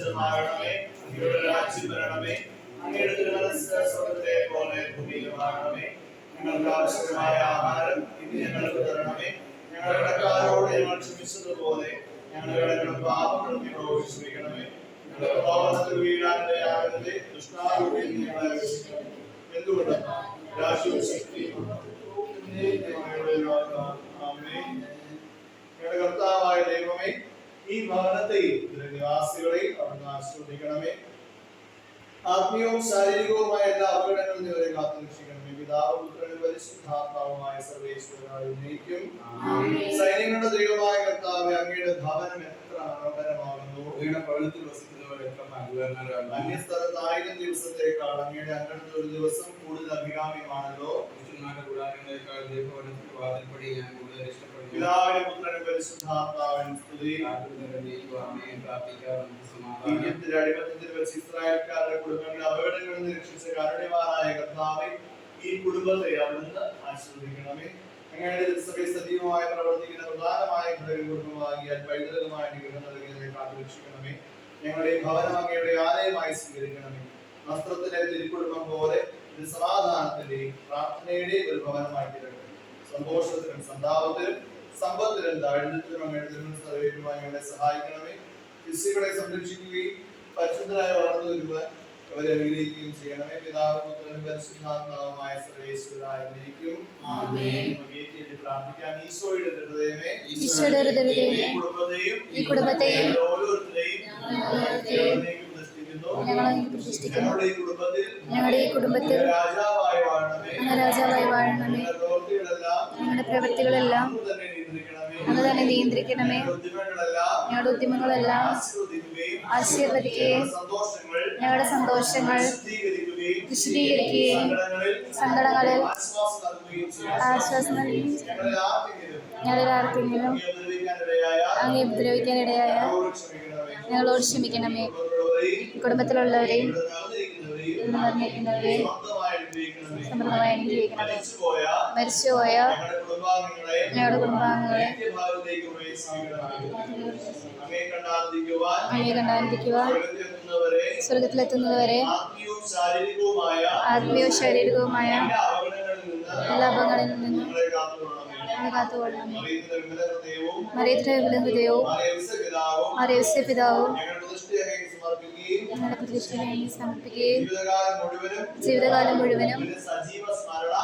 പൂജിതമാകണമേ അങ്ങയുടെ രാജ്യം വരണമേ അങ്ങയുടെ തിരുമനസ് സ്വർഗത്തെ പോലെ ഭൂമിയിലുമാകണമേ ഞങ്ങൾക്ക് ആവശ്യമായ ആഹാരം ഇന്ന് ഞങ്ങൾക്ക് തരണമേ. ഞങ്ങളുടെ കടക്കാരോട് ഞങ്ങൾ ക്ഷമിച്ചതുപോലെ ഞങ്ങളുടെ പാപങ്ങളും ഞങ്ങളോട് ക്ഷമിക്കണമേ ഞങ്ങളുടെ പാപത്തിൽ വീഴാനിടയാകരുതേ ദുഷ്ടാരൂപിയിൽ നിന്ന് ഞങ്ങളെ രക്ഷിക്കണമേ. എന്തുകൊണ്ട്? കർത്താവായ ദൈവമേ ഈ ഭവനത്തെയും ഇതിലെ നിവാസികളെയും അവിടുന്ന് ആശ്രവദിക്കണമേ ആത്മീയവും ശാരീരികവുമായ എല്ലാ അപകടങ്ങളിൽ നിന്ന് ഇവരെ കാത്തു രക്ഷിക്കണമേ പിതാവും പുത്രനും പരിശുദ്ധാത്മാവുമായ സർവേശ്വരനായി ഉന്നയിക്കും. സൈന്യങ്ങളുടെ ദൈവമായ കർത്താവ് അങ്ങയുടെ ഭവനം എത്ര മനോഹരമാകുന്നു. അങ്ങയുടെ പഴുത്തിൽ വസിക്കുന്നവർ എത്ര അന്യസ്ഥലത്ത് ആയിരം ദിവസത്തേക്കാൾ. അങ്ങയുടെ അങ്ങനത്തെ ഒരു ദിവസം കൂടുതൽ അഭികാമ്യമാണല്ലോ. കൂടാരങ്ങളെക്കാൾ ദൈവഭവനത്തിൽ വാതിൽപ്പടി ഞാൻ കൂടുതൽ ഇഷ്ടപ്പെടുന്നു. പിതാവിനും പുത്രനും പരിശുദ്ധാത്മാവിനും സ്തുതി. ഈജിപ്തിന്റെ അടിമത്തത്തിൽ വെച്ച് ഇസ്രായേൽക്കാരുടെ കുടുംബങ്ങളെ അപകടങ്ങളിൽ നിന്ന് രക്ഷിച്ച കാരുണ്യവാനായ കർത്താവെ ഈ കുടുംബത്തെ അവിടുന്ന് ആശീർവദിക്കണമേ. ഞങ്ങളുടെ ദിവസത്തെ സജീവമായി പ്രവർത്തിക്കുന്ന പ്രധാനമായ ഘടക കുടുംബമാകിയാൽ പൈതൃകമായ അനുഗ്രഹം കാത്തുരക്ഷിക്കണമേ. ഞങ്ങളുടെ ഭവനം അങ്ങയുടെ ആലയമായി സ്വീകരിക്കണമേ. വസ്ത്രത്തിലെ തിരുക്കുടുംബം പോലെ ഇത് സമാധാനത്തിന്റെയും പ്രാർത്ഥനയുടെയും ഒരു ഭവനമായി തീരട്ടെ സന്തോഷത്തിലും സന്താപത്തിലും സമ്പത്തിലും ദാരിദ്ര്യത്തിലും അങ്ങയുടെ തിരുമനസ്സറിയുമായി ഞങ്ങളെ സഹായിക്കണമേ. ശിശുക്കളെ സംരക്ഷിക്കുകയും പരിശുദ്ധരായി വളർന്നു വരുവാൻ അവരെ അനുഗ്രഹിക്കുകയും ചെയ്യണമേ. പിതാവ് പുത്രനും പരിശുദ്ധാത്മാവുമായ സർവേശ്വരായ പ്രാർത്ഥിക്കാം. ഈശോയുടെ ഹൃദയമേ ഈശോയുടെ ഹൃദയമേ, കുടുംബത്തെയും ഈ കുടുംബത്തെയും ഞങ്ങളുടെ ഈ കുടുംബത്തിൽ അങ്ങനെ രാജാവായി വാഴണമേ. ഞങ്ങളുടെ പ്രവൃത്തികളെല്ലാം ഞങ്ങളുടെ അങ്ങ് തന്നെ നിയന്ത്രിക്കണമേ. ഞങ്ങളുടെ ഉദ്യമങ്ങളെല്ലാം ഞങ്ങളുടെ ആശീർവദിക്കുകയും ഞങ്ങളുടെ സന്തോഷങ്ങൾ ഞങ്ങളുടെ വിശദീകരിക്കുകയും സങ്കടങ്ങളിൽ ആശ്വാസം ആർക്കെങ്കിലും ഞങ്ങളിൽ ആർക്കെങ്കിലും അങ്ങേ ഉപദ്രവിക്കാനിടയായ ഞങ്ങളോട് ക്ഷമിക്കണമേ. കുടുംബത്തിലുള്ളവരെയും. സമൃദ്ധമായി അനുഗ്രഹിക്കണമേ മരിച്ചുപോയ ഞങ്ങളുടെ കുടുംബാംഗങ്ങളെ കണ്ടാതിരിക്കുക അങ്ങേ സ്വർഗത്തിലെത്തുന്നവരെ സ്വർഗത്തിലെത്തുന്നതുവരെ ആത്മീയവും ശാരീരികവുമായ എല്ലാ അപകടങ്ങളിൽ നിന്ന് വിമല ഹൃദയവും മറിയസ്യ പിതാവും ഞങ്ങളുടെ സമർപ്പിക്കുകയും ജീവിതകാലം മുഴുവനും സജീവ സ്മരണ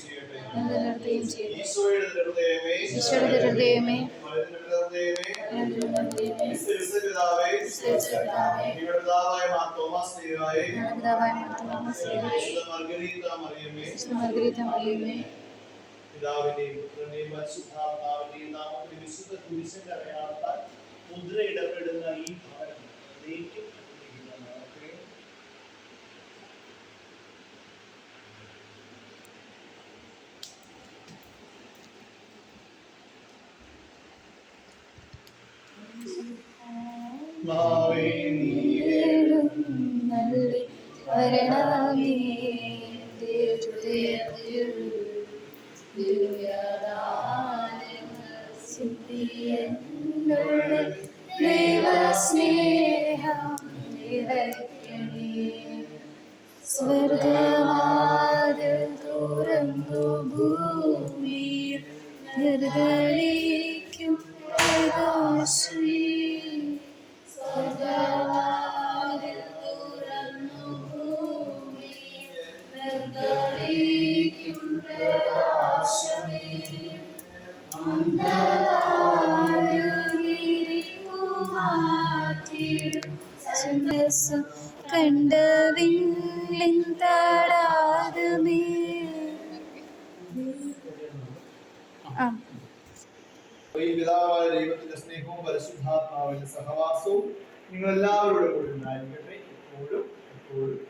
ചെയ്യട്ടെ. നിലനിർത്തുകയും ചെയ്യും ഈശോയുടെ ഹൃദയമേ പിതാവിന്റെയും പുത്രന്റെയും പരിശുദ്ധാത്മാവിന്റെയും നാമത്തിൽ വിശുദ്ധ കുരിശിന്റെ അടയാളത്താൽ ദൈവസ്നേഹം നിറയ്ക്കണേ സ്വർഗവാതിൽ തുറന്നു ഭൂമിയിൽ നിർഗളിക്കും പ്രകാശമേ കണ്ട വിണ്ണിൻ തടാകമേ. ആ. ഈ പിതാവായ ദൈവത്തിന്റെ സ്നേഹവും പരിശുദ്ധാത്മാവിന്റെ സഹവാസവും നിങ്ങൾ എല്ലാവരോടും കൂടി ഉണ്ടായിരിക്കട്ടെ. എപ്പോഴും എപ്പോഴും.